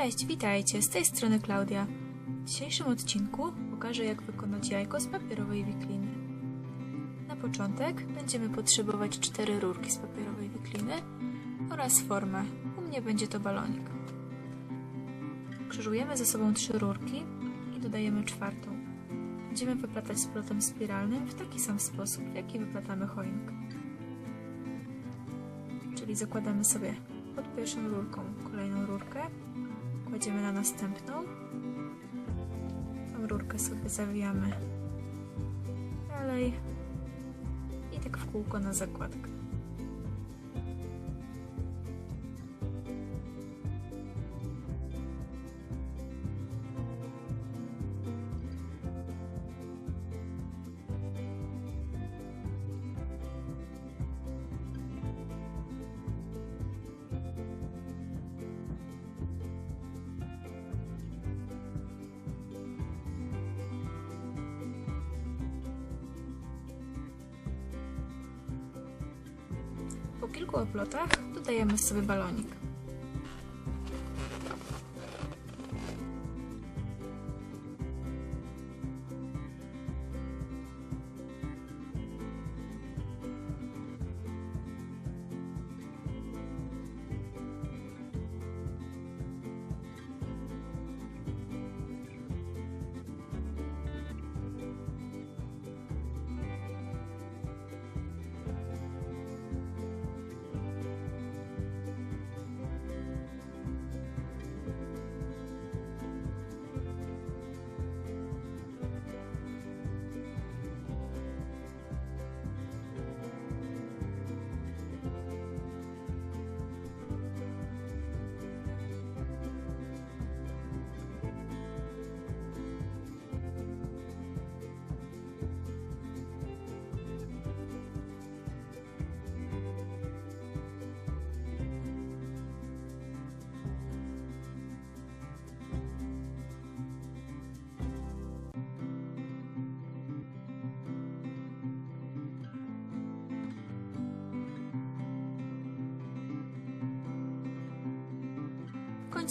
Cześć, witajcie, z tej strony Klaudia. W dzisiejszym odcinku pokażę jak wykonać jajko z papierowej wikliny. Na początek będziemy potrzebować cztery rurki z papierowej wikliny oraz formę. U mnie będzie to balonik. Krzyżujemy ze sobą trzy rurki i dodajemy czwartą. Będziemy wyplatać splotem spiralnym w taki sam sposób, w jaki wyplatamy choinkę. Czyli zakładamy sobie pod pierwszą rurką kolejną rurkę, kładziemy na następną, tą rurkę sobie zawijamy. Dalej. I tak w kółko na zakładkę. Kilku oplotach dodajemy sobie balonik.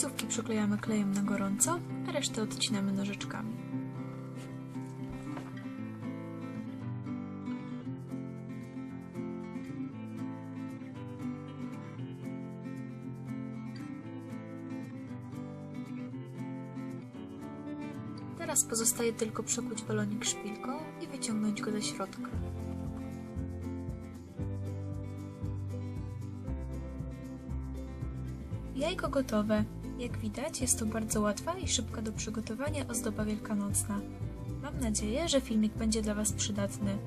Końcówki przyklejamy klejem na gorąco, a resztę odcinamy nożyczkami. Teraz pozostaje tylko przekuć balonik szpilką i wyciągnąć go do środka. Jajko gotowe. Jak widać, jest to bardzo łatwa i szybka do przygotowania ozdoba wielkanocna. Mam nadzieję, że filmik będzie dla Was przydatny.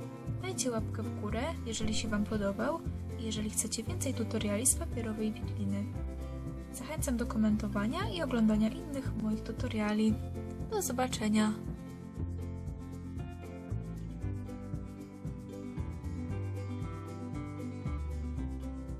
Dajcie łapkę w górę, jeżeli się Wam podobał i jeżeli chcecie więcej tutoriali z papierowej wikliny. Zachęcam do komentowania i oglądania innych moich tutoriali. Do zobaczenia!